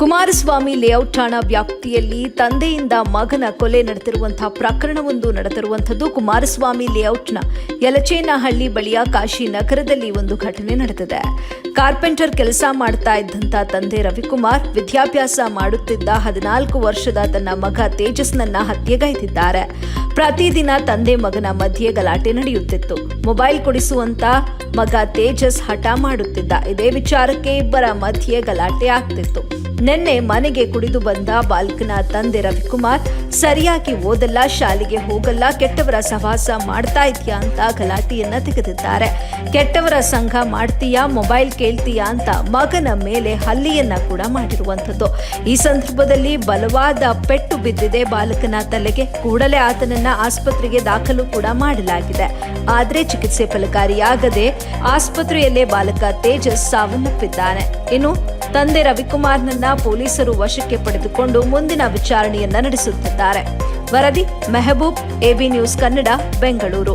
Kumaraswamy layout ಠಾಣಾ ವ್ಯಾಪ್ತಿಯಲ್ಲಿ ತಂದೆಯಿಂದ ಮಗನ ಕೊಲೆ ನಡೆದಿರುವಂತಹ ಪ್ರಕರಣವೊಂದು ನಡೆದಿರುವಂಥದ್ದು ಕುಮಾರಸ್ವಾಮಿ ಲೇಔಟ್ನ ಯಲಚೇನಹಳ್ಳಿ ಬಳಿಯ ಕಾಶಿ ನಗರದಲ್ಲಿ ಒಂದು ಘಟನೆ ನಡೆದಿದೆ. ಕಾರ್ಪೆಂಟರ್ ಕೆಲಸ ಮಾಡ್ತಾ ಇದ್ದಂತ ತಂದೆ ರವಿಕುಮಾರ್ ವಿದ್ಯಾಭ್ಯಾಸ ಮಾಡುತ್ತಿದ್ದ ಹದಿನಾಲ್ಕು ವರ್ಷದ ತನ್ನ ಮಗ ತೇಜಸ್ನನ್ನ ಹತ್ಯೆಗೈದಿದ್ದಾರೆ. ಪ್ರತಿದಿನ ತಂದೆ ಮಗನ ಮಧ್ಯೆ ಗಲಾಟೆ ನಡೆಯುತ್ತಿತ್ತು. ಮೊಬೈಲ್ ಕೊಡಿಸುವಂತ ಮಗ ತೇಜಸ್ ಹಠ ಮಾಡುತ್ತಿದ್ದ. ಇದೇ ವಿಚಾರಕ್ಕೆ ಇಬ್ಬರ ಮಧ್ಯೆ ಗಲಾಟೆ ಆಗ್ತಿತ್ತು. ನಿನ್ನೆ ಮನೆಗೆ ಕುಡಿದು ಬಂದ ಬಾಲಕನ ತಂದೆ ರವಿಕುಮಾರ್ ಸರಿಯಾಗಿ ಓದಲ್ಲ, ಶಾಲೆಗೆ ಹೋಗಲ್ಲ, ಕೆಟ್ಟವರ ಸಹವಾಸ ಮಾಡ್ತಾ ಇದೆಯಾ ಅಂತ ಗಲಾಟೆಯನ್ನ ತೆಗೆದಿದ್ದಾರೆ. ಕೆಟ್ಟವರ ಸಂಘ ಮಾಡ್ತೀಯಾ, ಮೊಬೈಲ್ ಕೇಳ್ತೀಯಾ ಅಂತ ಮಗನ ಮೇಲೆ ಹಲ್ಲಿಯನ್ನ ಕೂಡ ಮಾಡಿರುವಂಥದ್ದು. ಈ ಸಂದರ್ಭದಲ್ಲಿ ಬಲವಾದ ಪೆಟ್ಟು ಬಿದ್ದಿದೆ ಬಾಲಕನ ತಲೆಗೆ. ಕೂಡಲೇ ಆತನನ್ನ ಆಸ್ಪತ್ರೆಗೆ ದಾಖಲು ಕೂಡ ಮಾಡಲಾಗಿದೆ. ಆದ್ರೆ ಚಿಕಿತ್ಸೆ ಫಲಕಾರಿಯಾಗದೆ ಆಸ್ಪತ್ರೆಯಲ್ಲೇ ಬಾಲಕ ತೇಜಸ್ ಸಾವನ್ನಪ್ಪಿದ್ದಾನೆ. ಇನ್ನು ತಂದೆ ರವಿಕುಮಾರ್ನನ್ನ ಪೊಲೀಸರು ವಶಕ್ಕೆ ಪಡೆದುಕೊಂಡು ಮುಂದಿನ ವಿಚಾರಣೆಯನ್ನ ನಡೆಸುತ್ತಿದ್ದಾರೆ. ವರದಿ ಮೆಹಬೂಬ್ ಎಬಿ ನ್ಯೂಸ್ ಕನ್ನಡ ಬೆಂಗಳೂರು.